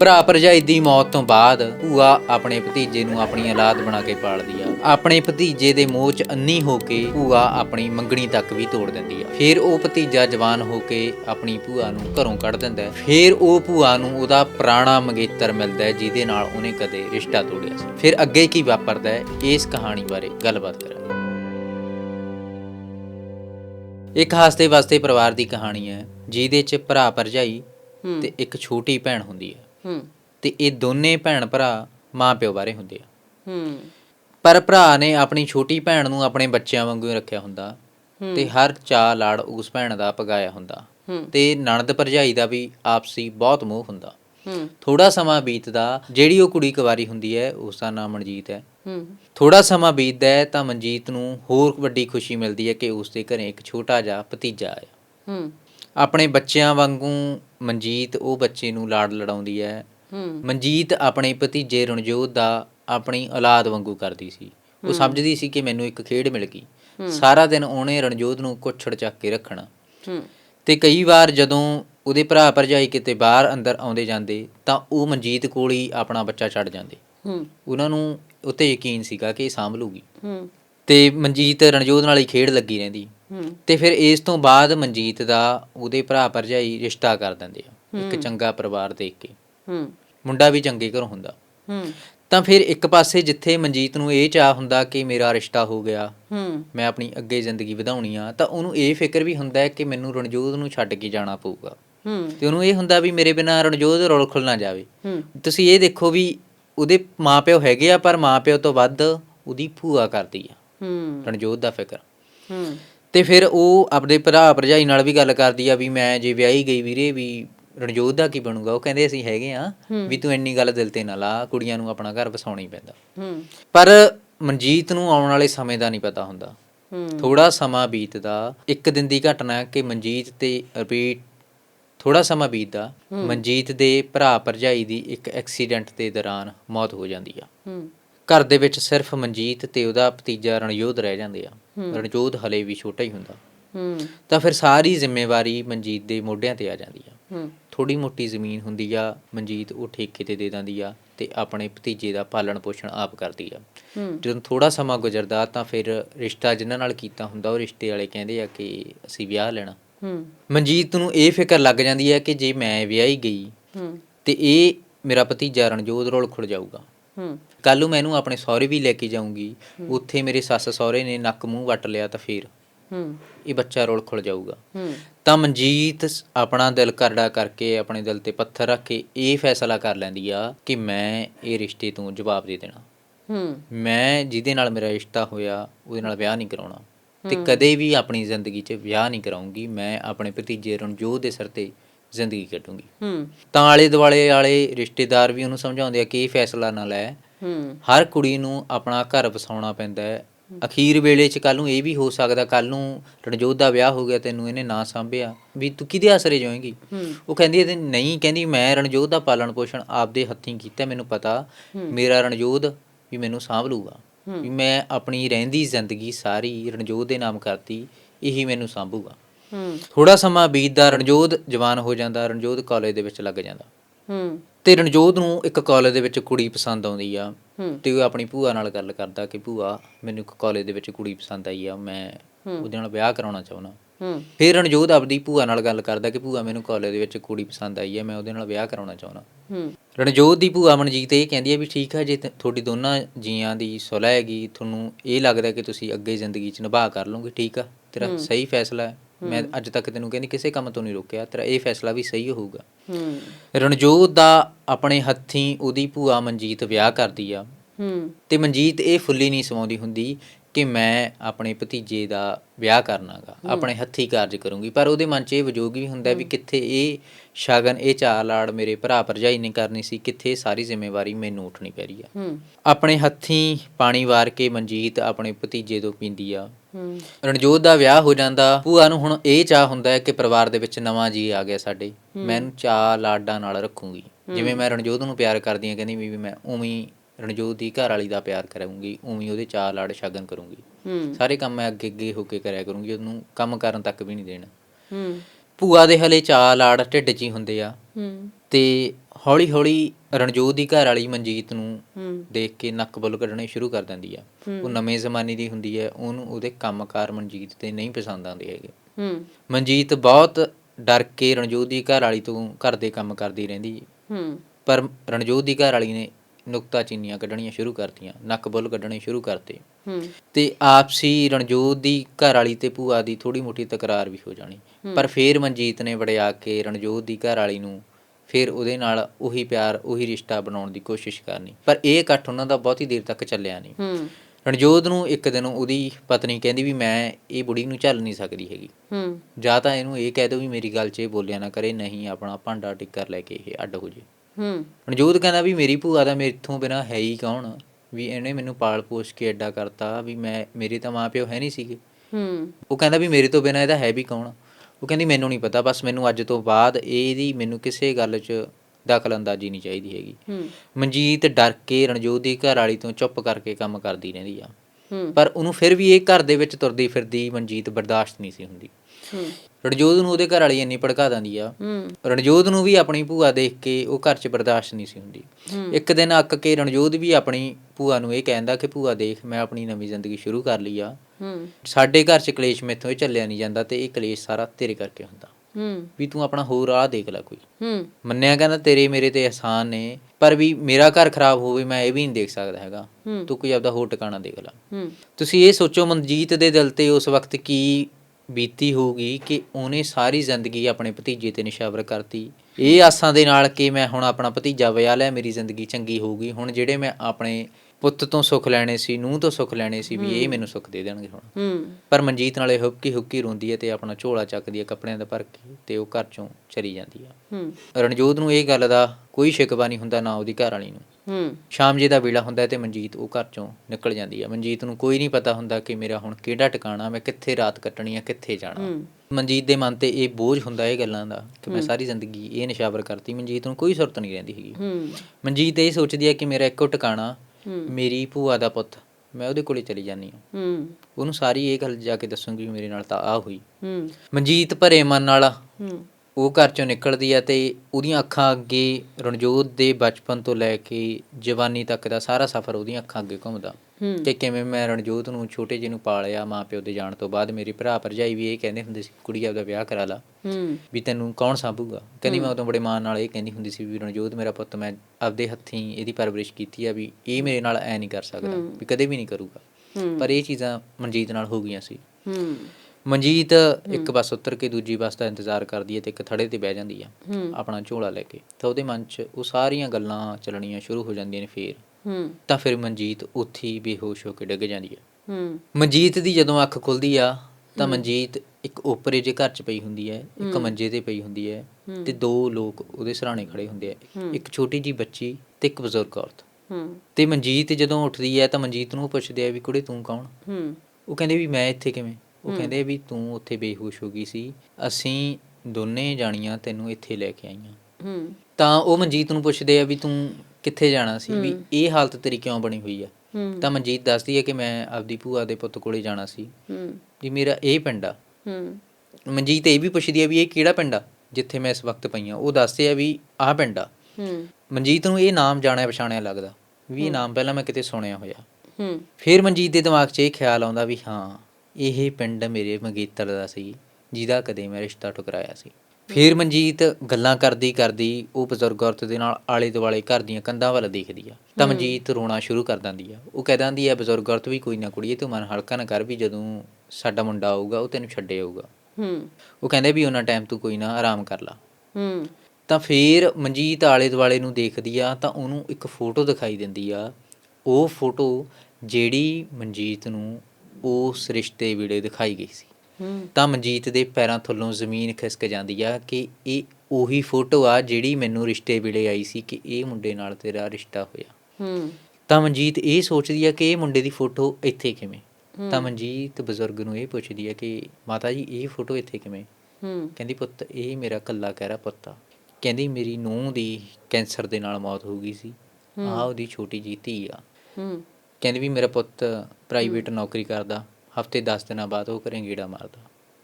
ਭਰਾ ਭਰਜਾਈ ਦੀ ਮੌਤ ਤੋਂ ਬਾਅਦ ਭੂਆ ਆਪਣੇ ਭਤੀਜੇ ਨੂੰ ਆਪਣੀ ਔਲਾਦ ਬਣਾ ਕੇ ਪਾਲਦੀ ਆ। ਆਪਣੇ ਭਤੀਜੇ ਦੇ ਮੋਹ 'ਚ ਅੰਨੀ ਹੋ ਕੇ ਭੂਆ ਆਪਣੀ ਮੰਗਣੀ ਤੱਕ ਵੀ ਤੋੜ ਦਿੰਦੀ ਆ। ਫਿਰ ਉਹ ਭਤੀਜਾ ਜਵਾਨ ਹੋ ਕੇ ਆਪਣੀ ਭੂਆ ਨੂੰ ਘਰੋਂ ਕੱਢ ਦਿੰਦਾ ਹੈ। ਫਿਰ ਉਹ ਭੂਆ ਨੂੰ ਉਹਦਾ ਪੁਰਾਣਾ ਮੰਗੇਤਰ ਮਿਲਦਾ ਹੈ ਜਿਹਦੇ ਨਾਲ ਉਹਨੇ ਕਦੇ ਰਿਸ਼ਤਾ ਤੋੜਿਆ ਸੀ। ਫਿਰ ਅੱਗੇ ਕੀ ਵਾਪਰਦਾ ਹੈ ਇਸ ਕਹਾਣੀ ਬਾਰੇ ਗੱਲਬਾਤ ਕਰਾਂਗੇ। ਇੱਕ ਹੱਸਦੇ ਵਸਦੇ ਪਰਿਵਾਰ ਦੀ ਕਹਾਣੀ ਹੈ ਜਿਹਦੇ 'ਚ ਭਰਾ ਭਰਜਾਈ ਤੇ ਇੱਕ ਛੋਟੀ ਭੈਣ ਹੁੰਦੀ ਹੈ। ਹੂੰ। ਤੇ ਇਹ ਦੋਨੇ ਭੈਣ ਭਰਾ ਮਾਂ ਪਿਓ ਬਾਰੇ ਹੁੰਦੇ ਆ। ਹੂੰ। ਪਰ ਭਰਾ ਨੇ ਆਪਣੀ ਛੋਟੀ ਭੈਣ ਨੂੰ ਆਪਣੇ ਬੱਚਿਆਂ ਵਾਂਗੂ ਹੀ ਰੱਖਿਆ ਹੁੰਦਾ। ਤੇ ਹਰ ਚਾਅ ਲਾੜ ਉਸ ਭੈਣ ਦਾ ਪਗਾਇਆ ਹੁੰਦਾ ਤੇ ਨਣਦ ਭਰਜਾਈ ਦਾ ਵੀ ਆਪਸੀ ਬਹੁਤ ਮੋਹ ਹੁੰਦਾ। ਹੂੰ। ਥੋੜਾ ਸਮਾਂ ਬੀਤਦਾ ਜਿਹੜੀ ਉਹ ਕੁੜੀ ਕੁਵਾਰੀ ਹੁੰਦੀ ਹੈ ਉਸ ਦਾ ਨਾਮ ਮਨਜੀਤ ਹੈ। ਹੂੰ। ਥੋੜਾ ਸਮਾਂ ਬੀਤਦਾ ਹੈ ਤਾਂ ਮਨਜੀਤ ਨੂੰ ਹੋਰ ਵੱਡੀ ਖੁਸ਼ੀ ਮਿਲਦੀ ਹੈ ਕਿ ਉਸ ਦੇ ਘਰੇ ਇੱਕ ਛੋਟਾ ਜਿਹਾ ਭਤੀਜਾ ਆਇਆ। ਹੂੰ। ਆਪਣੇ ਬੱਚਿਆਂ ਵਾਂਗੂ ਮਨਜੀਤ ਉਹ ਬੱਚੇ ਨੂੰ ਲਾੜ ਲੜਾਉਂਦੀ ਹੈ। ਹੂੰ। ਮਨਜੀਤ ਆਪਣੇ ਭਤੀਜੇ ਰਣਜੋਤ ਦਾ ਆਪਣੀ ਔਲਾਦ ਵਾਂਗੂ ਕਰਦੀ ਸੀ। ਉਹ ਸਮਝਦੀ ਸੀ ਕਿ ਮੈਨੂੰ ਇੱਕ ਖੇਡ ਮਿਲ ਗਈ। ਸਾਰਾ ਦਿਨ ਉਹਨੇ ਰਣਜੋਤ ਨੂੰ ਕੁੱਛੜ ਚੱਕ ਕੇ ਰੱਖਣਾ। ਹੂੰ। ਤੇ ਕਈ ਵਾਰ ਜਦੋਂ ਉਹਦੇ ਭਰਾ ਭਰਜਾਈ ਕਿਤੇ ਬਾਹਰ ਅੰਦਰ ਆਉਂਦੇ ਜਾਂਦੇ ਤਾਂ ਉਹ ਮਨਜੀਤ ਕੋਲ ਹੀ ਆਪਣਾ ਬੱਚਾ ਛੱਡ ਜਾਂਦੇ। ਹੂੰ। ਉਹਨਾਂ ਨੂੰ ਉੱਤੇ ਯਕੀਨ ਸੀਗਾ ਕਿ ਇਹ ਸਾਂਭ ਲੂਗੀ। ਹੂੰ। ਤੇ ਮਨਜੀਤ ਰਣਜੋਤ ਨਾਲ ਹੀ ਖੇਡ ਲੱਗੀ ਰਹਿੰਦੀ। ਤੇ ਫਿਰ ਇਸ ਤੋਂ ਬਾਅਦ ਮਨਜੀਤ ਦਾ ਉਹਦੇ ਭਰਾ ਭਰਜਾਈ ਰਿਸ਼ਤਾ ਕਰ ਦਿੰਦੇ ਆ ਇੱਕ ਚੰਗਾ ਪਰਿਵਾਰ ਦੇਖ ਕੇ। ਹੂੰ। ਮੁੰਡਾ ਵੀ ਚੰਗੇ ਘਰੋਂ ਹੁੰਦਾ। ਹੂੰ। ਤਾਂ ਫਿਰ ਇੱਕ ਪਾਸੇ ਜਿੱਥੇ ਮਨਜੀਤ ਨੂੰ ਇਹ ਚਾਹ ਹੁੰਦਾ ਕਿ ਮੇਰਾ ਰਿਸ਼ਤਾ ਹੋ ਗਿਆ ਹੂੰ। ਮੈਂ ਆਪਣੀ ਅੱਗੇ ਜ਼ਿੰਦਗੀ ਵਧਾਉਣੀ ਆ ਤਾਂ ਉਹਨੂੰ ਇਹ ਫਿਕਰ ਵੀ ਹੁੰਦਾ ਹੈ ਕਿ ਮੈਨੂੰ ਰਣਜੋਤ ਨੂੰ ਛੱਡ ਕੇ ਜਾਣਾ ਪਊਗਾ। ਹੂੰ। ਤੇ ਉਹਨੂੰ ਇਹ ਹੁੰਦਾ ਵੀ ਮੇਰੇ ਬਿਨਾਂ ਰਣਜੋਤ ਰੋਲ ਖੁੱਲ ਨਾ ਜਾਵੇ। ਹੂੰ। ਤੁਸੀਂ ਇਹ ਦੇਖੋ ਵੀ ਉਹਦੇ ਮਾਪਿਓ ਹੈਗੇ ਆ ਪਰ ਮਾਪਿਓ ਤੋਂ ਵੱਧ ਉਹਦੀ ਭੂਆ ਕਰਦੀ ਆ। ਹੂੰ। ਰਣਜੋਤ ਦਾ ਫਿਕਰ। ਹੂੰ। ਤੇ ਫਿਰ ਉਹ ਆਪਣੇ ਭਰਾ ਭਰਜਾਈ ਨਾਲ ਵੀ ਗੱਲ ਕਰਦੀ ਆ ਵੀ ਮੈਂ ਜੇ ਵਿਆਹੀ ਗਈ ਵੀਰੇ ਵੀ ਰਣਜੋਤ ਦਾ ਕੀ ਬਣੂਗਾ? ਉਹ ਕਹਿੰਦੇ ਅਸੀਂ ਹੈਗੇ ਆ ਵੀ ਤੂੰ ਇੰਨੀ ਗੱਲ ਦਿਲ ਤੇ ਨਾ ਲਾ ਕੁੜੀਆਂ ਨੂੰ ਆਪਣਾ ਘਰ ਵਸਾਉਣਾ ਹੀ ਪੈਂਦਾ। ਪਰ ਮਨਜੀਤ ਨੂੰ ਆਉਣ ਵਾਲੇ ਸਮੇਂ ਦਾ ਨਹੀਂ ਪਤਾ ਹੁੰਦਾ। ਥੋੜਾ ਸਮਾਂ ਬੀਤਦਾ ਇੱਕ ਦਿਨ ਦੀ ਘਟਨਾ ਕਿ ਮਨਜੀਤ ਤੇ ਰਿਪੀਟ ਥੋੜਾ ਸਮਾਂ ਬੀਤਦਾ ਮਨਜੀਤ ਦੇ ਭਰਾ ਭਰਜਾਈ ਦੀ ਇੱਕ ਐਕਸੀਡੈਂਟ ਦੇ ਦੌਰਾਨ ਮੌਤ ਹੋ ਜਾਂਦੀ ਆ। ਘਰ ਦੇ ਵਿੱਚ ਸਿਰਫ ਮਨਜੀਤ ਤੇ ਉਹਦਾ ਭਤੀਜਾ ਰਣਜੋਧ ਰਹਿ ਜਾਂਦੇ ਆ। ਰਣਜੋਧ ਹਲੇ ਵੀ ਛੋਟਾ ਹੀ ਹੁੰਦਾ। ਹੂੰ। ਤਾਂ ਫਿਰ ਸਾਰੀ ਜ਼ਿੰਮੇਵਾਰੀ ਮਨਜੀਤ ਦੇ ਮੋਢਿਆਂ ਤੇ ਆ ਜਾਂਦੀ ਆ। ਹੂੰ। ਥੋੜੀ ਮੋਟੀ ਜ਼ਮੀਨ ਹੁੰਦੀ ਆ ਮਨਜੀਤ ਉਹ ਠੇਕੇ ਤੇ ਦੇ ਦਿੰਦੀ ਆ ਤੇ ਆਪਣੇ ਭਤੀਜੇ ਦਾ ਪਾਲਣ ਪੋਸ਼ਣ ਆਪ ਕਰਦੀ ਆ। ਹੂੰ। ਜਦੋਂ ਥੋੜਾ ਸਮਾਂ ਗੁਜ਼ਰਦਾ ਤਾਂ ਫਿਰ ਰਿਸ਼ਤਾ ਜਿਨ੍ਹਾਂ ਨਾਲ ਕੀਤਾ ਹੁੰਦਾ ਉਹ ਰਿਸ਼ਤੇ ਵਾਲੇ ਕਹਿੰਦੇ ਆ ਕਿ ਅਸੀਂ ਵਿਆਹ ਲੈਣਾ। ਹੂੰ। ਮਨਜੀਤ ਨੂੰ ਇਹ ਫਿਕਰ ਲੱਗ ਜਾਂਦੀ ਹੈ ਕਿ ਜੇ ਮੈਂ ਵਿਆਹੀ ਗਈ ਹੂੰ। ਤੇ ਇਹ ਮੇਰਾ ਭਤੀਜਾ ਰਣਜੋਤ ਰੋਲ ਖੁੱਲ ਜਾਊਗਾ ਹੂੰ ਕੱਲ ਨੂੰ ਮੈਨੂੰ ਆਪਣੇ ਸਹੁਰੇ ਵੀ ਲੈ ਕੇ ਜਾਊਂਗੀ। ਉੱਥੇ ਮੇਰੇ ਸੱਸ ਸਹੁਰੇ ਨੇ ਨੱਕ ਮੂੰਹ ਵੱਟ ਲਿਆ ਤਾਂ ਫਿਰ ਹੂੰ ਇਹ ਬੱਚਾ ਰੋਲ ਖੁੱਲ ਜਾਊਗਾ। ਹੂੰ ਤਾਂ ਮਨਜੀਤ ਆਪਣਾ ਦਿਲ ਕਰੜਾ ਕਰਕੇ, ਆਪਣੇ ਦਿਲ ਤੇ ਪੱਥਰ ਰੱਖ ਕੇ ਇਹ ਫੈਸਲਾ ਕਰ ਲੈਂਦੀ ਆ ਕਿ ਮੈਂ ਇਹ ਰਿਸ਼ਤੇ ਤੋਂ ਜਵਾਬ ਦੇ ਦੇਣਾ। ਹੂੰ ਮੈਂ ਜਿਹਦੇ ਨਾਲ ਮੇਰਾ ਰਿਸ਼ਤਾ ਹੋਇਆ, ਉਹਦੇ ਨਾਲ ਵਿਆਹ ਨਹੀਂ ਕਰਾਉਣਾ। ਤੇ ਕਦੇ ਵੀ ਆਪਣੀ ਜ਼ਿੰਦਗੀ 'ਚ ਵਿਆਹ ਨਹੀਂ ਕਰਾਉਂਗੀ। ਮੈਂ ਆਪਣੇ ਭਤੀਜੇ ਰਣਜੋਤ ਦੇ ਸਿਰ ਤੇ ਜ਼ਿੰਦਗੀ ਕੱਟੂੰਗੀ ਹੂੰ। ਤਾਂ ਆਲੇ ਦੁਆਲੇ ਵਾਲੇ ਰਿਸ਼ਤੇਦਾਰ ਵੀ ਉਹਨੂੰ ਸਮਝਾਉਂਦੇ ਆ ਕਿ ਇਹ ਫੈਸਲਾ ਨਾ ਲੈ। ਹੂੰ। ਹਰ ਕੁੜੀ ਨੂੰ ਆਪਣਾ ਘਰ ਵਸਾਉਣਾ ਪੈਂਦਾ ਹੈ। ਅਖੀਰ ਵੇਲੇ 'ਚ ਕੱਲ ਨੂੰ ਇਹ ਵੀ ਹੋ ਸਕਦਾ ਕੱਲ ਨੂੰ ਰਣਜੋਤ ਦਾ ਵਿਆਹ ਹੋ ਗਿਆ ਤੈਨੂੰ ਇਹਨੇ ਨਾ ਸਾਂਭਿਆ। ਵੀ ਤੂੰ ਕਿਹਦੇ ਆਸਰੇ ਜਾਏਂਗੀ? ਉਹ ਕਹਿੰਦੀ ਹੈ ਨਹੀਂ ਕਹਿੰਦੀ ਮੈਂ ਰਣਜੋਤ ਦਾ ਪਾਲਣ ਪੋਸ਼ਣ ਆਪਦੇ ਹੱਥੀਂ ਕੀਤਾ ਮੈਨੂੰ ਪਤਾ। ਮੇਰਾ ਰਣਜੋਤ ਵੀ ਮੈਨੂੰ ਸਾਂਭ ਲੂਗਾ। ਵੀ ਮੈਂ ਆਪਣੀ ਰਹਿੰਦੀ ਜ਼ਿੰਦਗੀ ਸਾਰੀ ਰਣਜੋਤ ਦੇ ਨਾਮ ਕਰਤੀ ਇਹੀ ਮੈਨੂੰ ਸਾਂਭੂਗਾ। ਹੂੰ ਥੋੜਾ ਸਮਾਂ ਬੀਤਦਾ ਰਣਜੋਤ ਜਵਾਨ ਹੋ ਜਾਂਦਾ ਰਣਜੋਤ ਕਾਲਜ ਦੇ ਵਿੱਚ ਲੱਗ ਜਾਂਦਾ। ਹੂੰ। ਤੇ ਰਣਜੋਤ ਨੂੰ ਇੱਕ ਕਾਲਜ ਦੇ ਵਿੱਚ ਕੁੜੀ ਪਸੰਦ ਆਉਂਦੀ ਆ। ਤੇ ਉਹ ਆਪਣੀ ਭੂਆ ਨਾਲ ਗੱਲ ਕਰਦਾ ਕਿ ਭੂਆ ਮੈਨੂੰ ਇੱਕ ਕਾਲਜ ਦੇ ਵਿੱਚ ਕੁੜੀ ਪਸੰਦ ਆਈ ਆ ਮੈਂ ਉਹਦੇ ਨਾਲ ਵਿਆਹ ਕਰਾਉਣਾ ਚਾਹੁੰਦਾ। ਹੂੰ। ਫਿਰ ਰਣਜੋਤ ਆਪਦੀ ਭੂਆ ਨਾਲ ਗੱਲ ਕਰਦਾ ਕਿ ਭੂਆ ਮੈਨੂੰ ਕਾਲਜ ਦੇ ਵਿੱਚ ਕੁੜੀ ਪਸੰਦ ਆਈ ਹੈ ਮੈਂ ਉਹਦੇ ਨਾਲ ਵਿਆਹ ਕਰਾਉਣਾ ਚਾਹੁੰਦਾ। ਹੂੰ। ਰਣਜੋਤ ਦੀ ਭੂਆ ਮਨਜੀਤ ਇਹ ਕਹਿੰਦੀ ਹੈ ਵੀ ਠੀਕ ਹੈ ਜੇ ਤੁਹਾਡੀ ਦੋਨਾਂ ਜੀਆਂ ਦੀ ਸੁਲਹ ਹੈਗੀ ਤੁਹਾਨੂੰ ਇਹ ਲੱਗਦਾ ਕਿ ਤੁਸੀਂ ਅੱਗੇ ਜ਼ਿੰਦਗੀ 'ਚ ਨਿਭਾ ਕਰ ਲਓਗੇ ਠੀਕ ਆ? ਤੇਰਾ ਸਹੀ ਫੈਸਲਾ ਹੈ। ਮੈਂ ਅੱਜ ਤੱਕ ਤੈਨੂੰ ਕਹਿੰਦੀ ਕਿਸੇ ਕੰਮ ਤੋਂ ਨਹੀਂ ਰੋਕਿਆ ਤੇਰਾ ਇਹ ਫੈਸਲਾ ਵੀ ਸਹੀ ਹੋਊਗਾ। ਹੂੰ। ਰਣਜੋਤ ਦਾ ਆਪਣੇ ਹੱਥੀਂ ਉਹਦੀ ਭੂਆ ਮਨਜੀਤ ਵਿਆਹ ਕਰਦੀ ਆ। ਹੂੰ। ਤੇ ਮਨਜੀਤ ਇਹ ਫੁੱਲੀ ਨਹੀਂ ਸਮਾਉਂਦੀ ਹੁੰਦੀ ਕਿ ਮੈਂ ਆਪਣੇ ਭਤੀਜੇ ਦਾ ਵਿਆਹ ਕਰਨਾਗਾ ਆਪਣੇ ਹੱਥੀਂ ਕਾਰਜ ਕਰੂੰਗੀ। ਪਰ ਉਹਦੇ ਮਨ 'ਚ ਇਹ ਵਿਜੋਗ ਵੀ ਹੁੰਦਾ ਵੀ ਕਿੱਥੇ ਇਹ ਸ਼ਗਨ ਇਹ ਚਾਅ ਲਾੜ ਮੇਰੇ ਭਰਾ ਭਰਜਾਈ ਨੇ ਕਰਨੀ ਸੀ ਕਿੱਥੇ ਸਾਰੀ ਜ਼ਿੰਮੇਵਾਰੀ ਮੈਨੂੰ ਉਠਣੀ ਪੈ ਰਹੀ ਆ। ਆਪਣੇ ਹੱਥੀਂ ਪਾਣੀ ਵਾਰ ਕੇ ਮਨਜੀਤ ਆਪਣੇ ਭਤੀਜੇ ਤੋਂ ਪੀਂਦੀ ਆ। ਰਣਜੋਤ ਦਾ ਵਿਆਹ ਹੋ ਜਾਂਦਾ ਭੂਆ ਨੂੰ ਹੁਣ ਇਹ ਚਾਹ ਹੁੰਦਾ ਹੈ ਕਿ ਪਰਿਵਾਰ ਦੇ ਵਿੱਚ ਨਵਾਂ ਜੀ ਆ ਗਿਆ ਸਾਡੇ। ਮੈਂ ਇਹਨੂੰ ਚਾਹ ਲਾਡਾਂ ਨਾਲ ਰੱਖੂੰਗੀ। ਜਿਵੇਂ ਮੈਂ ਰਣਜੋਤ ਨੂੰ ਪਿਆਰ ਕਰਦੀ ਹਾਂ ਕਹਿੰਦੀ ਵੀ ਮੈਂ ਉਵੇਂ ਰਣਜੋਤ ਦੀ ਘਰ ਵਾਲੀ ਦਾ ਪਿਆਰ ਕਰਾਂਗੀ ਉਵੇਂ ਉਹਦੇ ਚਾਹ ਲਾੜ ਸ਼ਗਨ ਕਰੂੰਗੀ। ਸਾਰੇ ਕੰਮ ਮੈਂ ਅੱਗੇ ਅੱਗੇ ਹੋ ਕੇ ਕਰਿਆ ਕਰੂੰਗੀ ਉਹਨੂੰ ਕੰਮ ਕਰਨ ਤੱਕ ਵੀ ਨਹੀਂ ਦੇਣਾ। ਹੂੰ। ਭੂਆ ਦੇ ਹਲੇ ਚਾਹ ਲਾੜ ਢਿੱਡ 'ਚ ਹੀ ਹੁੰਦੇ ਆ। ਹੂੰ। ਤੇ ਹੌਲੀ ਹੌਲੀ ਰਣਜੋਤ ਦੀ ਘਰ ਵਾਲੀ ਮਨਜੀਤ ਨੂੰ ਹੂੰ। ਦੇਖ ਕੇ ਨੱਕ ਬੁੱਲ ਕੱਢਣੇ ਸ਼ੁਰੂ ਕਰ ਦਿੰਦੀ ਆ। ਉਹ ਨਵੇਂ ਜ਼ਮਾਨੇ ਦੀ ਹੁੰਦੀ ਹੈ ਉਹਨੂੰ ਉਹਦੇ ਕੰਮਕਾਰ ਮਨਜੀਤ ਤੇ ਨਹੀਂ ਪਸੰਦ ਆਉਂਦੇ ਹੈਗੇ। ਹੂੰ। ਮਨਜੀਤ ਬਹੁਤ ਡਰ ਕੇ ਰਣਜੋਤ ਦੀ ਘਰ ਵਾਲੀ ਤੋਂ ਘਰ ਦੇ ਕੰਮ ਕਰਦੀ ਰਹਿੰਦੀ ਹੂੰ। ਪਰ ਰਣਜੋਤ ਦੀ ਘਰ ਵਾਲੀ ਨੇ ਨੁਕਤਾ ਚੀਨੀਆਂ ਕੱਢਣੀਆਂ ਸ਼ੁਰੂ ਕਰਤੀਆਂ ਨੱਕ ਬੁੱਲ ਕੱਢਣੇ ਸ਼ੁਰੂ ਕਰਤੇ। ਹੂੰ। ਤੇ ਆਪਸੀ ਰਣਜੋਤ ਦੀ ਘਰ ਵਾਲੀ ਤੇ ਭੂਆ ਦੀ ਥੋੜੀ ਮੋਟੀ ਤਕਰਾਰ ਵੀ ਹੋ ਜਾਣੀ। ਪਰ ਫੇਰ ਮਨਜੀਤ ਨੇ ਵੜਿਆ ਕੇ ਰਣਜੋਤ ਦੀ ਘਰ ਵਾਲੀ ਨੂੰ ਫਿਰ ਉਹਦੇ ਨਾਲ ਉਹੀ ਪਿਆਰ ਉਹੀ ਰਿਸ਼ਤਾ ਬਣਾਉਣ ਦੀ ਕੋਸ਼ਿਸ਼ ਕਰਨੀ। ਪਰ ਇਹ ਇਕੱਠ ਉਹਨਾਂ ਦਾ ਬਹੁਤੀ ਦੇਰ ਤੱਕ ਚੱਲਿਆ ਨਹੀਂ। ਹੂੰ। ਰਣਜੋਤ ਨੂੰ ਇੱਕ ਦਿਨ ਉਹਦੀ ਪਤਨੀ ਕਹਿੰਦੀ ਵੀ ਮੈਂ ਇਹ ਬੁੜੀ ਨੂੰ ਝੱਲ ਨਹੀਂ ਸਕਦੀ ਹੈਗੀ। ਹੂੰ। ਜਾਂ ਤਾਂ ਇਹਨੂੰ ਇਹ ਕਹਿ ਦਿਓ ਵੀ ਮੇਰੀ ਗੱਲ 'ਚ ਇਹ ਬੋਲਿਆ ਨਾ ਕਰੇ ਨਹੀਂ ਆਪਣਾ ਭਾਂਡਾ ਟਿੱਕਰ ਲੈ ਕੇ ਇਹ ਅੱਡ ਹੋ ਜੇ। ਹੂੰ। ਰਣਜੋਤ ਕਹਿੰਦਾ ਵੀ ਮੇਰੀ ਭੂਆ ਦਾ ਮੇਥੋਂ ਬਿਨਾ ਹੈ ਹੀ ਕੌਣ? ਵੀ ਇਹਨੇ ਮੈਨੂੰ ਪਾਲ ਪੋਸ਼ ਕੇ ਐਡਾ ਕਰਤਾ ਵੀ ਮੈਂ ਮੇਰੇ ਤਾਂ ਮਾਪਿਓ ਹੈ ਨਹੀਂ ਸੀਗੇ। ਹੂੰ। ਉਹ ਕਹਿੰਦਾ ਵੀ ਮੇਰੇ ਤੋਂ ਬਿਨਾ ਇਹਦਾ ਹੈ ਵੀ ਕੌਣ? ਉਹ ਕਹਿੰਦੀ ਮੈਨੂੰ ਨਹੀਂ ਪਤਾ ਬਸ ਮੈਨੂੰ ਅੱਜ ਤੋਂ ਬਾਅਦ ਇਹਦੀ ਮੈਨੂੰ ਕਿਸੇ ਗੱਲ 'ਚ ਦਖਲ ਅੰਦਾਜ਼ੀ ਨਹੀਂ ਚਾਹੀਦੀ ਹੈਗੀ। ਮਨਜੀਤ ਡਰ ਕੇ ਰਣਜੋਤ ਦੀ ਘਰ ਵਾਲੀ ਤੋਂ ਚੁੱਪ ਕਰਕੇ ਕੰਮ ਕਰਦੀ ਰਹਿੰਦੀ ਆ। ਪਰ ਉਹਨੂੰ ਫਿਰ ਵੀ ਇਹ ਘਰ ਦੇ ਵਿੱਚ ਤੁਰਦੀ ਫਿਰਦੀ ਮਨਜੀਤ ਬਰਦਾਸ਼ਤ ਨਹੀਂ ਸੀ ਹੁੰਦੀ। ਰਣਜੋਤ ਨੂੰ ਉਹਦੇ ਘਰ ਵਾਲੀ ਇੰਨੀ ਭੜਕਾ ਦਿੰਦੀ ਆ। ਰਣਜੋਤ ਨੂੰ ਵੀ ਆਪਣੀ ਭੂਆ ਦੇਖ ਕੇ ਉਹ ਘਰ 'ਚ ਬਰਦਾਸ਼ਤ ਨਹੀਂ ਸੀ ਹੁੰਦੀ। ਇੱਕ ਦਿਨ ਅੱਕ ਕੇ ਰਣਜੋਤ ਵੀ ਆਪਣੀ ਭੂਆ ਨੂੰ ਇਹ ਕਹਿੰਦਾ ਕਿ ਭੂਆ ਦੇਖ ਮੈਂ ਆਪਣੀ ਨਵੀਂ ਜ਼ਿੰਦਗੀ ਸ਼ੁਰੂ ਕਰ ਲਈ ਆ। ਹੂੰ। ਸਾਡੇ ਘਰ 'ਚ ਕਲੇਸ਼ ਮੈਥੋਂ ਇਹ ਚੱਲਿਆ ਨਹੀਂ ਜਾਂਦਾ ਤੇ ਇਹ ਕਲੇਸ਼ ਸਾਰਾ ਤੇਰੇ ਕਰਕੇ ਹੁੰਦਾ। ਹੂੰ। ਵੀ ਤੂੰ ਆਪਣਾ ਹੋਰ ਰਾਹ ਦੇਖ ਲੈ ਕੋਈ। ਹੂੰ। ਮੰਨਿਆ ਕਹਿੰਦਾ ਤੇਰੇ ਮੇਰੇ ਤੇ ਅਹਿਸਾਨ ਨੇ ਪਰ ਵੀ ਮੇਰਾ ਘਰ ਖਰਾਬ ਹੋਵੇ ਮੈਂ ਇਹ ਵੀ ਨਹੀਂ ਦੇਖ ਸਕਦਾ ਹੈਗਾ। ਤੂੰ ਕੋਈ ਆਪਦਾ ਹੋਰ ਟਿਕਾਣਾ ਦੇਖ ਲੈ। ਹੂੰ। ਤੁਸੀਂ ਇਹ ਸੋਚੋ ਮਨਜੀਤ ਦੇ ਦਿਲ ਤੇ ਉਸ ਵਕਤ ਕੀ ਬੀਤੀ ਹੋਊਗੀ ਕਿ ਉਹਨੇ ਸਾਰੀ ਜ਼ਿੰਦਗੀ ਆਪਣੇ ਭਤੀਜੇ ਤੇ ਨਿਸ਼ਾਵਰ ਕਰਤੀ। ਇਹ ਆਸਾਂ ਦੇ ਨਾਲ ਕਿ ਮੈਂ ਹੁਣ ਆਪਣਾ ਭਤੀਜਾ ਵਿਆਹ ਲਿਆ ਮੇਰੀ ਜ਼ਿੰਦਗੀ ਚੰਗੀ ਹੋਊਗੀ। ਹੁਣ ਜਿਹੜੇ ਮੈਂ ਆਪਣੇ ਪੁੱਤ ਤੋਂ ਸੁੱਖ ਲੈਣੇ ਸੀ ਨੂੰਹ ਤੋਂ ਸੁੱਖ ਲੈਣੇ ਸੀ ਵੀ ਇਹ ਮੈਨੂੰ ਸੁੱਖ ਦੇ ਦੇਣਗੇ ਹੁਣ। ਪਰ ਮਨਜੀਤ ਨਾਲੇ ਹੁੱਕੀ ਹੁੱਕੀ ਰੋਂਦੀ ਹੈ ਤੇ ਆਪਣਾ ਝੋਲਾ ਚੱਕਦੀ ਹੈ ਕੱਪੜਿਆਂ ਦਾ ਭਰ ਕੇ ਤੇ ਉਹ ਘਰ ਚੋਂ ਚਲੀ ਜਾਂਦੀ ਆ। ਹੂੰ। ਰਣਜੋਤ ਨੂੰ ਇਹ ਗੱਲ ਦਾ ਕੋਈ ਸ਼ਿਕਵਾ ਨਹੀਂ ਹੁੰਦਾ ਨਾ ਉਹਦੀ ਘਰ ਵਾਲੀ ਨੂੰ ਸ਼ਾਮ ਜੇ ਦਾ ਵੇਲਾ ਹੁੰਦਾ ਤੇ ਮਨਜੀਤ ਉਹ ਘਰ ਚੋਂ ਨਿਕਲ ਜਾਂਦੀ ਹੈ ਮਨਜੀਤ ਨੂੰ ਕੋਈ ਨਹੀਂ ਪਤਾ ਹੁੰਦਾ ਕਿ ਮੇਰਾ ਹੁਣ ਕਿਹੜਾ ਟਿਕਾਣਾ ਮੈਂ ਕਿੱਥੇ ਰਾਤ ਕੱਟਣੀ ਹੈ ਕਿੱਥੇ ਜਾਣਾ। ਮਨਜੀਤ ਦੇ ਮਨ ਤੇ ਇਹ ਬੋਝ ਹੁੰਦਾ ਇਹ ਗੱਲਾਂ ਦਾ ਕਿ ਮੈਂ ਸਾਰੀ ਜ਼ਿੰਦਗੀ ਇਹ ਨਿਸ਼ਾਵਰ ਕਰਤੀ। ਮਨਜੀਤ ਨੂੰ ਕੋਈ ਸੁਰਤ ਨਹੀਂ ਰਹਿੰਦੀ ਹੈਗੀ। ਮਨਜੀਤ ਇਹ ਸੋਚਦੀ ਹੈ ਕਿ ਮੇਰਾ ਇੱਕੋ ਟਿਕਾਣਾ ਮੇਰੀ ਭੂਆ ਦਾ ਪੁੱਤ ਮੈਂ ਉਹਦੇ ਕੋਲੇ ਚਲੀ ਜਾਂਦੀ ਹਾਂ। ਹੂੰ। ਉਹਨੂੰ ਸਾਰੀ ਇਹ ਗੱਲ ਜਾ ਕੇ ਦੱਸੂਗੀ ਮੇਰੇ ਨਾਲ ਤਾਂ ਆ ਹੋਈ। ਹੂੰ। ਮਨਜੀਤ ਭਰੇ ਮਨ ਨਾਲ ਹੂੰ। ਉਹ ਘਰ ਚੋਂ ਨਿਕਲਦੀ ਆ ਤੇ ਉਹਦੀਆਂ ਅੱਖਾਂ ਅੱਗੇ ਰਣਜੋਤ ਦੇ ਬਚਪਨ ਤੋਂ ਲੈ ਕੇ ਜਵਾਨੀ ਤੱਕ ਦਾ ਸਾਰਾ ਸਫ਼ਰ ਉਹਦੀਆਂ ਅੱਖਾਂ ਅੱਗੇ ਘੁੰਮਦਾ। ਹੂੰ ਕਿ ਕਿਵੇਂ ਮੈਂ ਰਣਜੋਤ ਨੂੰ ਛੋਟੇ ਜਿਹੇ ਨੂੰ ਪਾਲਿਆ ਮਾਪਿਓ ਦੇ ਜਾਣ ਤੋਂ ਬਾਅਦ ਮੇਰੀ ਭਰਾ ਭਰਜਾਈ ਵੀ ਇਹ ਕਹਿੰਦੇ ਹੁੰਦੇ ਸੀ ਕੁੜੀ ਆਪਦਾ ਵਿਆਹ ਕਰਾ ਲਾ। ਵੀ ਤੈਨੂੰ ਕੌਣ ਸਾਂਭੂਗਾ? ਕਹਿੰਦੀ ਮੈਂ ਉਦੋਂ ਬੜੇ ਮਾਣ ਨਾਲ ਇਹ ਕਹਿੰਦੀ ਹੁੰਦੀ ਸੀ ਵੀ ਰਣਜੋਤ ਮੇਰਾ ਪੁੱਤ ਮੈਂ ਆਪਦੇ ਹੱਥੀਂ ਇਹਦੀ ਪਰਵਰਿਸ਼ ਕੀਤੀ ਆ ਵੀ ਇਹ ਮੇਰੇ ਨਾਲ ਐ ਨਹੀਂ ਕਰ ਸਕਦਾ ਵੀ ਕਦੇ ਵੀ ਨਹੀਂ ਕਰੂਗਾ। ਪਰ ਇਹ ਚੀਜ਼ਾਂ ਮਨਜੀਤ ਨਾਲ ਹੋ ਗਈਆਂ ਸੀ। ਮਨਜੀਤ ਇੱਕ ਬੱਸ ਉਤਰ ਕੇ ਦੂਜੀ ਬੱਸ ਦਾ ਇੰਤਜ਼ਾਰ ਕਰਦੀ ਹੈ ਤੇ ਇੱਕ ਥੜੇ ਤੇ ਬਹਿ ਜਾਂਦੀ ਆ ਆਪਣਾ ਝੋਲਾ ਲੈ ਕੇ। ਤਾਂ ਉਹਦੇ ਮਨ 'ਚ ਉਹ ਸਾਰੀਆਂ ਗੱਲਾਂ ਚੱਲਣੀਆਂ ਸ਼ੁਰੂ ਹੋ ਜਾਂਦੀਆਂ ਨੇ ਫੇਰ। ਹੂੰ। ਤਾਂ ਫਿਰ ਮਨਜੀਤ ਉੱਥੇ ਹੀ ਬੇਹੋਸ਼ ਹੋ ਕੇ ਡਿੱਗ ਜਾਂਦੀ ਹੈ। ਹੂੰ। ਮਨਜੀਤ ਦੀ ਜਦੋਂ ਅੱਖ ਖੁੱਲਦੀ ਆ ਤਾਂ ਮਨਜੀਤ ਇੱਕ ਓਪਰੇ ਜੇ ਘਰ 'ਚ ਪਈ ਹੁੰਦੀ ਹੈ ਇੱਕ ਮੰਜੇ ਤੇ ਪਈ ਹੁੰਦੀ ਹੈ ਤੇ ਦੋ ਲੋਕ ਉਹਦੇ ਸਰਾਣੇ ਖੜੇ ਹੁੰਦੇ ਆ ਇੱਕ ਛੋਟੀ ਜੀ ਬੱਚੀ ਤੇ ਇੱਕ ਬਜ਼ੁਰਗ ਔਰਤ। ਹੂੰ। ਤੇ ਮਨਜੀਤ ਜਦੋਂ ਉੱਠਦੀ ਹੈ ਤਾਂ ਮਨਜੀਤ ਨੂੰ ਪੁੱਛਦੇ ਆ ਵੀ ਕੁੜੇ ਤੂੰ ਕੌਣ? ਹੂੰ। ਉਹ ਕਹਿੰਦੇ ਵੀ ਮੈਂ ਇੱਥੇ ਕਿਵੇਂ? ਉਹ ਕਹਿੰਦੇ ਵੀ ਤੂੰ ਉੱਥੇ ਬੇਹੋਸ਼ ਹੋ ਗਈ ਸੀ ਅਸੀਂ ਦੋਨੇ ਜਾਣੀਆਂ ਤੈਨੂੰ ਇੱਥੇ ਲੈ ਕੇ ਆਈਆਂ। ਹੂੰ। ਤਾਂ ਉਹ ਮਨਜੀਤ ਨੂੰ ਪੁੱਛਦੇ ਆ ਵੀ ਤੂੰ ਕਿੱਥੇ ਜਾਣਾ ਸੀ? ਵੀ ਇਹ ਹਾਲਤ ਤੇਰੀ ਕਿਉਂ ਬਣੀ ਹੋਈ ਆ? ਹੂੰ। ਤਾਂ ਮਨਜੀਤ ਦੱਸਦੀ ਹੈ ਕਿ ਮੈਂ ਆਪਦੀ ਭੂਆ ਦੇ ਪੁੱਤ ਕੋਲੇ ਜਾਣਾ ਸੀ। ਹੂੰ। ਵੀ ਮੇਰਾ ਇਹ ਪਿੰਡ ਆ। ਹੂੰ। ਮਨਜੀਤ ਇਹ ਵੀ ਪੁੱਛਦੀ ਆ ਵੀ ਇਹ ਕਿਹੜਾ ਪਿੰਡ ਆ? ਜਿੱਥੇ ਮੈਂ ਇਸ ਵਕਤ ਪਈ ਆ। ਉਹ ਦੱਸਦੇ ਆ ਵੀ ਆਹ ਪਿੰਡ ਆ। ਹੂੰ। ਮਨਜੀਤ ਨੂੰ ਇਹ ਨਾਮ ਜਾਣਿਆ ਪਛਾਣਿਆ ਲੱਗਦਾ। ਵੀ ਇਹ ਨਾਮ ਪਹਿਲਾਂ ਮੈਂ ਕਿਤੇ ਸੁਣਿਆ ਹੋਇਆ। ਹੂੰ। ਫਿਰ ਮਨਜੀਤ ਦੇ ਦਿਮਾਗ 'ਚ ਇਹ ਖਿਆਲ ਆਉਂਦਾ ਵੀ ਹਾਂ ਇਹ ਪਿੰਡ ਮੇਰੇ ਮੰਗੇਤਰ ਦਾ ਸੀ। ਜਿਹਦਾ ਕਦੇ ਮੈਂ ਰਿਸ਼ਤਾ ਠੁਕਰਾਇਆ ਸੀ। ਫਿਰ ਮਨਜੀਤ ਗੱਲਾਂ ਕਰਦੀ ਕਰਦੀ ਉਹ ਬਜ਼ੁਰਗ ਔਰਤ ਦੇ ਨਾਲ ਆਲੇ ਦੁਆਲੇ ਘਰ ਦੀਆਂ ਕੰਧਾਂ ਵੱਲ ਦੇਖਦੀ ਆ। ਤਾਂ ਮਨਜੀਤ ਰੋਣਾ ਸ਼ੁਰੂ ਕਰ ਦਿੰਦੀ ਆ। ਉਹ ਕਹਿ ਦਿੰਦੀ ਆ ਬਜ਼ੁਰਗ ਔਰਤ ਵੀ ਕੋਈ ਨਾ ਕੁੜੀਏ ਤੂੰ ਮਨ ਹਲਕਾ ਨਾ ਕਰ ਵੀ ਜਦੋਂ ਸਾਡਾ ਮੁੰਡਾ ਆਊਗਾ ਉਹ ਤੈਨੂੰ ਛੱਡੇ ਆਊਗਾ। ਹੂੰ। ਉਹ ਕਹਿੰਦੇ ਵੀ ਉਹਨਾਂ ਟਾਈਮ ਤੂੰ ਕੋਈ ਨਾ ਆਰਾਮ ਕਰ ਲਾ। ਹੂੰ। ਤਾਂ ਫਿਰ ਮਨਜੀਤ ਆਲੇ ਦੁਆਲੇ ਨੂੰ ਦੇਖਦੀ ਆ ਤਾਂ ਉਹਨੂੰ ਇੱਕ ਫੋਟੋ ਦਿਖਾਈ ਦਿੰਦੀ ਆ। ਉਹ ਫੋਟੋ ਜਿਹੜੀ ਮਨਜੀਤ ਨੂੰ ਉਸ ਰਿਸ਼ਤੇ ਵੇਲੇ ਦਿਖਾਈ ਗਈ ਸੀ। ਤਾਂ ਮਨਜੀਤ ਦੇ ਪੈਰਾਂ ਥੱਲੋਂ ਜ਼ਮੀਨ ਖਿਸਕ ਜਾਂਦੀ ਆ ਕਿ ਇਹ ਉਹੀ ਫੋਟੋ ਆ ਜਿਹੜੀ ਮੈਨੂੰ ਰਿਸ਼ਤੇ ਵੇਲੇ ਆਈ ਸੀ ਕਿ ਇਹ ਮੁੰਡੇ ਨਾਲ ਤੇਰਾ ਰਿਸ਼ਤਾ ਹੋਇਆ। ਹੂੰ। ਤਾਂ ਮਨਜੀਤ ਇਹ ਸੋਚਦੀ ਆ ਕਿ ਇਹ ਮੁੰਡੇ ਦੀ ਫੋਟੋ ਇੱਥੇ ਕਿਵੇਂ? ਤਾਂ ਮਨਜੀਤ ਬਜ਼ੁਰਗ ਨੂੰ ਇਹ ਪੁੱਛਦੀ ਆ ਕਿ ਮਾਤਾ ਜੀ ਇਹ ਫੋਟੋ ਇੱਥੇ ਕਿਵੇਂ? ਹੂੰ। ਕਹਿੰਦੀ ਪੁੱਤ ਇਹ ਮੇਰਾ ਕੱਲਾ ਕਹਿ ਰਿਹਾ ਪੁੱਤ ਆ। ਕਹਿੰਦੀ ਮੇਰੀ ਨੂੰਹ ਦੀ ਕੈਂਸਰ ਦੇ ਨਾਲ ਮੌਤ ਹੋ ਗਈ ਸੀ। ਆਹ ਉਹਦੀ ਛੋਟੀ ਜੀ ਧੀ ਆ। ਹੂੰ। ਕਹਿੰਦੀ ਵੀ ਮੇਰਾ ਪੁੱਤ ਪ੍ਰਾਈਵੇਟ ਨੌਕਰੀ ਕਰਦਾ। ਹਫ਼ਤੇ 10 ਦਿਨਾਂ ਬਾਅਦ ਉਹ ਘਰੇ ਗੇੜਾ ਮਾਰਦਾ।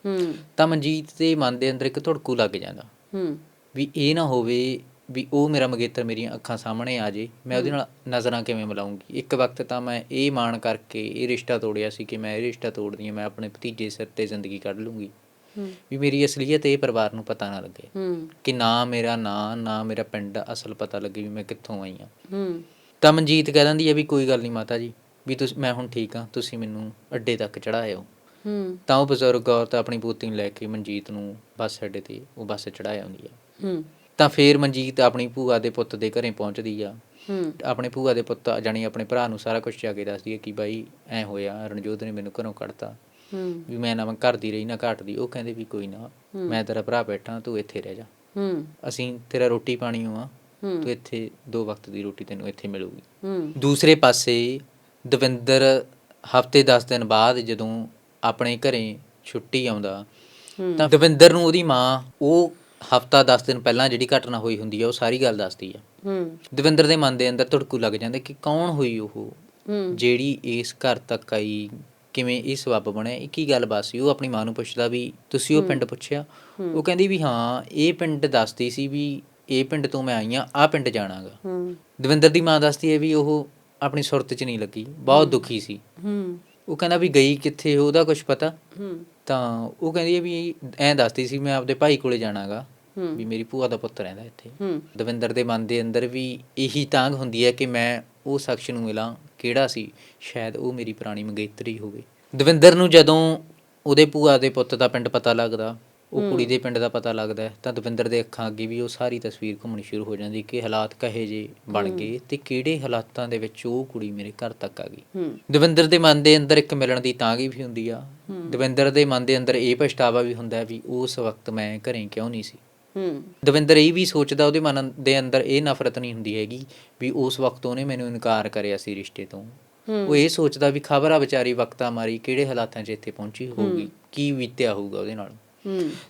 ਹੂੰ। ਤਾਂ ਮਨਜੀਤ ਦੇ ਮਨ ਦੇ ਅੰਦਰ ਇੱਕ ਧੜਕੂ ਲੱਗ ਜਾਂਦਾ। ਹੂੰ। ਵੀ ਇਹ ਨਾ ਹੋਵੇ ਵੀ ਉਹ ਮੇਰਾ ਮੰਗੇਤਰ ਮੇਰੀਆਂ ਅੱਖਾਂ ਸਾਹਮਣੇ ਆ ਜੇ ਮੈਂ ਉਹਦੇ ਨਾਲ ਨਜ਼ਰਾਂ ਕਿਵੇਂ ਮਿਲਾਉਂਗੀ? ਇੱਕ ਵਕਤ ਤਾਂ ਮੈਂ ਇਹ ਮਾਣ ਕਰਕੇ ਇਹ ਰਿਸ਼ਤਾ ਤੋੜਿਆ ਸੀ ਕਿ ਮੈਂ ਇਹ ਰਿਸ਼ਤਾ ਤੋੜਦੀ ਹਾਂ ਮੈਂ ਆਪਣੇ ਭਤੀਜੇ ਸਿਰ ਤੇ ਜ਼ਿੰਦਗੀ ਕੱਢ ਲੂੰਗੀ। ਵੀ ਮੇਰੀ ਅਸਲੀਅਤ ਇਹ ਪਰਿਵਾਰ ਨੂੰ ਪਤਾ ਨਾ ਲੱਗੇ। ਕਿ ਨਾ ਮੇਰਾ ਨਾਂ ਨਾ ਮੇਰਾ ਪਿੰਡ ਅਸਲ ਪਤਾ ਲੱਗੇ ਵੀ ਮੈਂ ਕਿੱਥੋਂ ਆਈ ਹਾਂ। ਹੂੰ। ਤਾਂ ਮਨਜੀਤ ਕਹਿ ਦਿੰਦੀ ਹੈ ਵੀ ਕੋਈ ਗੱਲ ਨਹੀਂ ਮਾਤਾ ਜੀ ਵੀ ਤੁਸੀਂ ਮੈਂ ਹੁਣ ਠੀਕ ਹਾਂ ਤੁਸੀਂ ਮੈਨੂੰ ਅੱਡੇ ਤੱਕ ਚੜਾਇਓ ਹੂੰ। ਤਾਂ ਉਹ ਬਜ਼ੁਰਗ ਔਰਤ ਆਪਣੀ ਪੋਤੀ ਨੂੰ ਲੈ ਕੇ ਮਨਜੀਤ ਨੂੰ ਬੱਸ ਅੱਡੇ ਤੇ ਉਹ ਬੱਸ ਚੜਾਇਆ ਆਉਂਦੀ ਆ। ਹੂੰ। ਤਾਂ ਫੇਰ ਮਨਜੀਤ ਆਪਣੀ ਭੂਆ ਦੇ ਪੁੱਤ ਦੇ ਘਰੇ ਪਹੁੰਚਦੀ ਆ। ਹੂੰ। ਆਪਣੇ ਭੂਆ ਦੇ ਪੁੱਤ ਜਾਣੀ ਆਪਣੇ ਭਰਾ ਨੂੰ ਸਾਰਾ ਕੁਝ ਜਾ ਕੇ ਦੱਸਦੀ ਹੈ ਕਿ ਬਾਈ ਐ ਹੋਇਆ ਰਣਜੋਤ ਨੇ ਮੈਨੂੰ ਘਰੋਂ ਕੱਢਤਾ। ਹੂੰ। ਵੀ ਮੈਂ ਨਾ ਮੈਂ ਘਰ ਦੀ ਰਹੀ ਨਾ ਘਾਟ ਦੀ ਉਹ ਕਹਿੰਦੇ ਵੀ ਕੋਈ ਨਾ ਮੈਂ ਤੇਰਾ ਭਰਾ ਬੈਠਾ ਤੂੰ ਇੱਥੇ ਰਹਿ ਜਾ। ਹੂੰ। ਅਸੀਂ ਤੇਰਾ ਰੋਟੀ ਪਾਣੀ ਹੋਆ ਤੂੰ ਇੱਥੇ ਦੋ ਵਕਤ ਦੀ ਰੋਟੀ ਤੈਨੂੰ ਇੱਥੇ ਮਿਲੂਗੀ। ਹੂੰ। ਦੂਸਰੇ ਪਾਸੇ ਦਵਿੰਦਰ ਹਫ਼ਤੇ 10 ਦਿਨ ਬਾਅਦ ਜਦੋਂ ਆਪਣੇ ਘਰੇ ਛੁੱਟੀ ਆਉਂਦਾ ਤਾਂ ਦਵਿੰਦਰ ਨੂੰ ਉਹਦੀ ਮਾਂ ਉਹ ਹਫਤਾ 10 ਦਿਨ ਪਹਿਲਾਂ ਜਿਹੜੀ ਘਟਨਾ ਹੋਈ ਹੁੰਦੀ ਆ ਉਹ ਸਾਰੀ ਗੱਲ ਦੱਸਦੀ ਆ। ਹੂੰ। ਦਵਿੰਦਰ ਦੇ ਮਨ ਦੇ ਅੰਦਰ ਧੜਕੂ ਲੱਗ ਜਾਂਦਾ ਕਿ ਕੌਣ ਹੋਈ ਉਹ? ਜਿਹੜੀ ਇਸ ਘਰ ਤੱਕ ਆਈ ਕਿਵੇਂ ਇਹ ਸਬੱਬ ਬਣਿਆ ਇਹ ਕੀ ਗੱਲਬਾਤ ਸੀ? ਉਹ ਆਪਣੀ ਮਾਂ ਨੂੰ ਪੁੱਛਦਾ ਵੀ ਤੁਸੀਂ ਉਹ ਪਿੰਡ ਪੁੱਛਿਆ? ਉਹ ਕਹਿੰਦੀ ਵੀ ਹਾਂ ਇਹ ਪਿੰਡ ਦੱਸਦੀ ਸੀ ਵੀ ਇਹ ਪਿੰਡ ਤੋਂ ਮੈਂ ਆਈ ਆ ਆ ਪਿੰਡ ਜਾਣਾਗਾ। ਦਵਿੰਦਰ ਦੀ ਮਾਂ ਦੱਸਦੀ ਹੈ ਵੀ ਉਹ ਆਪਣੀ ਸੁਰਤ 'ਚ ਨਹੀਂ ਲੱਗੀ ਬਹੁਤ ਦੁਖੀ ਸੀ। ਹੂੰ। ਉਹ ਕਹਿੰਦਾ ਵੀ ਗਈ ਕਿੱਥੇ ਉਹਦਾ ਕੁਝ ਪਤਾ? ਹੂੰ। ਤਾਂ ਉਹ ਕਹਿੰਦੀ ਹੈ ਵੀ ਐਂ ਦੱਸਦੀ ਸੀ ਮੈਂ ਆਪਦੇ ਭਾਈ ਕੋਲੇ ਜਾਣਾਗਾ ਵੀ ਮੇਰੀ ਭੂਆ ਦਾ ਪੁੱਤ ਰਹਿੰਦਾ ਇੱਥੇ। ਹੂੰ। ਦਵਿੰਦਰ ਦੇ ਮਨ ਦੇ ਅੰਦਰ ਵੀ ਇਹੀ ਤਾਂਗ ਹੁੰਦੀ ਹੈ ਕਿ ਮੈਂ ਉਹ ਸ਼ਖਸ ਨੂੰ ਮਿਲਾਂ ਕਿਹੜਾ ਸੀ? ਸ਼ਾਇਦ ਉਹ ਮੇਰੀ ਪੁਰਾਣੀ ਮੰਗੇਤਰੀ ਹੋਵੇ। ਦਵਿੰਦਰ ਨੂੰ ਜਦੋਂ ਉਹਦੇ ਭੂਆ ਦੇ ਪੁੱਤ ਦਾ ਪਿੰਡ ਪਤਾ ਲੱਗਦਾ ਉਹ ਕੁੜੀ ਦੇ ਪਿੰਡ ਦਾ ਪਤਾ ਲੱਗਦਾ ਤਾਂ ਦਵਿੰਦਰ ਦੇ ਅੱਖਾਂ ਅੱਗੇ ਵੀ ਉਹ ਸਾਰੀ ਤਸਵੀਰ ਘੁੰਮਣੀ ਸ਼ੁਰੂ ਹੋ ਜਾਂਦੀ ਕਿ ਹਾਲਾਤ ਕਹੇ ਜੇ ਬਣ ਗਏ ਤੇ ਕਿਹੜੇ ਹਾਲਾਤਾਂ ਦੇ ਵਿੱਚ ਉਹ ਕੁੜੀ ਮੇਰੇ ਘਰ ਤੱਕ ਆ ਗਈ। ਦਵਿੰਦਰ ਦੇ ਮਨ ਦੇ ਅੰਦਰ ਇੱਕ ਮਿਲਣ ਦੀ ਤਾਂਗੀ ਵੀ ਹੁੰਦੀ ਆ। ਦਵਿੰਦਰ ਦੇ ਮਨ ਦੇ ਅੰਦਰ ਇਹ ਪਛਤਾਵਾ ਵੀ ਹੁੰਦਾ ਵੀ ਉਸ ਵਕਤ ਮੈਂ ਘਰੇ ਕਿਉਂ ਨਹੀਂ ਸੀ। ਦਵਿੰਦਰ ਇਹ ਵੀ ਸੋਚਦਾ ਉਹਦੇ ਮਨ ਦੇ ਅੰਦਰ ਇਹ ਨਫ਼ਰਤ ਨਹੀਂ ਹੁੰਦੀ ਹੈਗੀ ਵੀ ਉਸ ਵਕਤ ਉਹਨੇ ਮੈਨੂੰ ਇਨਕਾਰ ਕਰਿਆ ਸੀ ਰਿਸ਼ਤੇ ਤੋਂ। ਉਹ ਇਹ ਸੋਚਦਾ ਵੀ ਖਬਰ ਆ ਵਿਚਾਰੀ ਵਕਤਾ ਮਾਰੀ ਕਿਹੜੇ ਹਾਲਾਤਾਂ 'ਚ ਇੱਥੇ ਪਹੁੰਚੀ ਹੋਊਗੀ ਕੀ ਬੀਤਿਆ ਹੋਊਗਾ ਉਹਦੇ ਨਾਲ।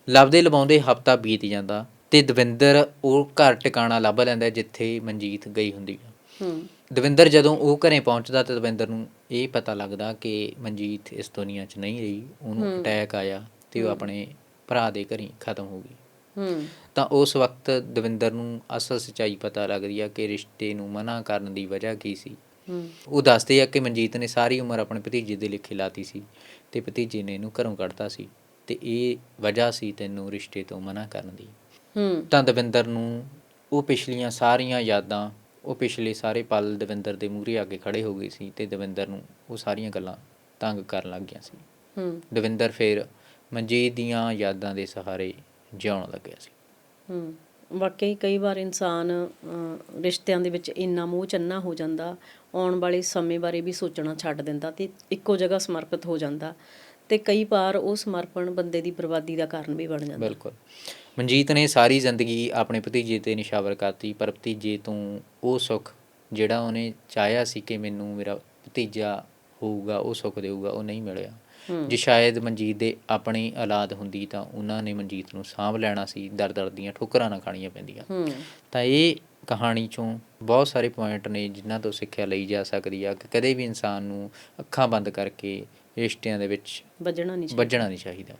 ਲੱਭਦੇ ਲਵਾਉਂਦੇ ਹਫਤਾ ਬੀਤ ਜਾਂਦਾ ਤੇ ਦਵਿੰਦਰ ਉਹ ਘਰ ਟਿਕਾਣਾ ਲੱਭ ਲੈਂਦਾ ਜਿੱਥੇ ਮਨਜੀਤ ਗਈ ਹੁੰਦੀ ਹੂੰ। ਦਵਿੰਦਰ ਜਦੋਂ ਉਹ ਘਰੇ ਪਹੁੰਚਦਾ ਤਾਂ ਦਵਿੰਦਰ ਨੂੰ ਇਹ ਪਤਾ ਲੱਗਦਾ ਕਿ ਮਨਜੀਤ ਇਸ ਦੁਨੀਆ 'ਚ ਨਹੀਂ ਰਹੀ ਉਹਨੂੰ ਅਟੈਕ ਆਇਆ ਤੇ ਉਹ ਆਪਣੇ ਭਰਾ ਦੇ ਘਰੇ ਖਤਮ ਹੋ ਗਈ। ਹੂੰ। ਤਾਂ ਉਸ ਵਕਤ ਦਵਿੰਦਰ ਨੂੰ ਅਸਲ ਸਚਾਈ ਪਤਾ ਲੱਗਦੀ ਆ ਕਿ ਰਿਸ਼ਤੇ ਨੂੰ ਮਨਾ ਕਰਨ ਦੀ ਵਜ੍ਹਾ ਕੀ ਸੀ। ਉਹ ਦੱਸਦੇ ਆ ਕਿ ਮਨਜੀਤ ਨੇ ਸਾਰੀ ਉਮਰ ਆਪਣੇ ਭਤੀਜੇ ਦੇ ਲਿਖੇ ਲਾਤੀ ਸੀ ਤੇ ਭਤੀਜੇ ਨੇ ਇਹਨੂੰ ਘਰੋਂ ਕੱਢਤਾ ਸੀ। ਤੇ ਇਹ ਵਜ੍ਹਾ ਸੀ ਤੈਨੂੰ ਰਿਸ਼ਤੇ ਤੋਂ ਮਨਾ ਕਰਨ ਦੀ। ਹੂੰ। ਤਾਂ ਦਵਿੰਦਰ ਨੂੰ ਉਹ ਪਿਛਲੀਆਂ ਸਾਰੀਆਂ ਯਾਦਾਂ ਉਹ ਪਿਛਲੇ ਸਾਰੇ ਪਲ ਦਵਿੰਦਰ ਦੇ ਮੂਹਰੇ ਆ ਕੇ ਖੜੇ ਹੋ ਗਏ ਸੀ ਤੇ ਦਵਿੰਦਰ ਨੂੰ ਉਹ ਸਾਰੀਆਂ ਗੱਲਾਂ ਤੰਗ ਕਰਨ ਲੱਗ ਗਿਆ ਸੀ। ਹੂੰ। ਦਵਿੰਦਰ ਫਿਰ ਮਨਜੀਤ ਦੀਆਂ ਯਾਦਾਂ ਦੇ ਸਹਾਰੇ ਜਿਉਣ ਲੱਗਿਆ ਸੀ। ਹੂੰ। ਵਾਕਈ ਕਈ ਵਾਰ ਇਨਸਾਨ ਰਿਸ਼ਤਿਆਂ ਦੇ ਵਿੱਚ ਇੰਨਾ ਮੋਹ ਚੰਨਾ ਹੋ ਜਾਂਦਾ ਆਉਣ ਵਾਲੇ ਸਮੇਂ ਬਾਰੇ ਵੀ ਸੋਚਣਾ ਛੱਡ ਦਿੰਦਾ ਤੇ ਇੱਕੋ ਜਗ੍ਹਾ ਸਮਰਪਿਤ ਹੋ ਜਾਂਦਾ। ਤੇ ਕਈ ਵਾਰ ਉਹ ਸਮਰਪਣ ਬੰਦੇ ਦੀ ਬਰਬਾਦੀ ਦਾ ਕਾਰਨ ਵੀ ਬਣ ਜਾਂਦਾ। ਬਿਲਕੁਲ। ਮਨਜੀਤ ਨੇ ਸਾਰੀ ਜ਼ਿੰਦਗੀ ਆਪਣੇ ਭਤੀਜੇ ਤੇ ਨਿਸ਼ਾਵਰ ਕਰਤੀ ਪਰ ਭਤੀਜੇ ਤੋਂ ਉਹ ਸੁੱਖ ਜਿਹੜਾ ਉਹਨੇ ਚਾਹਿਆ ਸੀ ਕਿ ਮੈਨੂੰ ਮੇਰਾ ਭਤੀਜਾ ਹੋਊਗਾ ਉਹ ਸੁੱਖ ਦੇਊਗਾ ਉਹ ਨਹੀਂ ਮਿਲਿਆ। ਜੇ ਸ਼ਾਇਦ ਮਨਜੀਤ ਦੇ ਆਪਣੀ ਔਲਾਦ ਹੁੰਦੀ ਤਾਂ ਉਹਨਾਂ ਨੇ ਮਨਜੀਤ ਨੂੰ ਸਾਂਭ ਲੈਣਾ ਸੀ ਦਰ ਦਰ ਦੀਆਂ ਠੋਕਰਾਂ ਨਾ ਖਾਣੀਆਂ ਪੈਂਦੀਆਂ। ਤਾਂ ਇਹ ਕਹਾਣੀ ਚੋਂ ਬਹੁਤ ਸਾਰੇ ਪੁਆਇੰਟ ਨੇ ਜਿਨ੍ਹਾਂ ਤੋਂ ਸਿੱਖਿਆ ਲਈ ਜਾ ਸਕਦੀ ਆ ਕਿ ਕਦੇ ਵੀ ਇਨਸਾਨ ਨੂੰ ਅੱਖਾਂ ਬੰਦ ਕਰਕੇ ਰਿਸ਼ਤਿਆਂ ਦੇ ਵਿੱਚ ਵੱਜਣਾ ਨਹੀਂ ਚਾਹੀਦਾ। ਵੱਜਣਾ ਨਹੀਂ ਚਾਹੀਦਾ।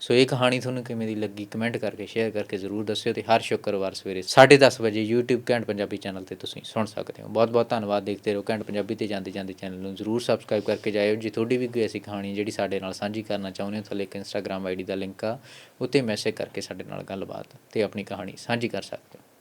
ਸੋ ਇਹ ਕਹਾਣੀ ਤੁਹਾਨੂੰ ਕਿਵੇਂ ਦੀ ਲੱਗੀ ਕਮੈਂਟ ਕਰਕੇ ਸ਼ੇਅਰ ਕਰਕੇ ਜ਼ਰੂਰ ਦੱਸਿਓ ਤੇ ਹਰ ਸ਼ੁੱਕਰਵਾਰ ਸਵੇਰੇ 10:30 ਵਜੇ YouTube ਘੈਂਟ ਪੰਜਾਬੀ ਚੈਨਲ ਤੇ ਤੁਸੀਂ ਸੁਣ ਸਕਦੇ ਹੋ। ਬਹੁਤ ਬਹੁਤ ਧੰਨਵਾਦ ਦੇਖਦੇ ਰਹੋ ਘੈਂਟ ਪੰਜਾਬੀ ਤੇ ਜਾਂਦੇ ਜਾਂਦੇ ਚੈਨਲ ਨੂੰ ਜ਼ਰੂਰ ਸਬਸਕ੍ਰਾਈਬ ਕਰਕੇ ਜਾਇਓ। ਜੇ ਤੁਹਾਡੀ ਵੀ ਕੋਈ ਐਸੀ ਕਹਾਣੀ ਜਿਹੜੀ ਸਾਡੇ ਨਾਲ ਸਾਂਝੀ ਕਰਨਾ ਚਾਹੁੰਦੇ ਹੋ ਥੱਲੇ ਇੱਕ Instagram ਆਈਡੀ ਦਾ ਲਿੰਕ ਆ ਉੱਤੇ ਮੈਸੇਜ ਕਰਕੇ ਸਾਡੇ ਨਾਲ ਗੱਲਬਾਤ ਤੇ ਆਪਣੀ ਕਹਾਣੀ ਸਾਂਝੀ ਕਰ ਸਕਦੇ ਹੋ।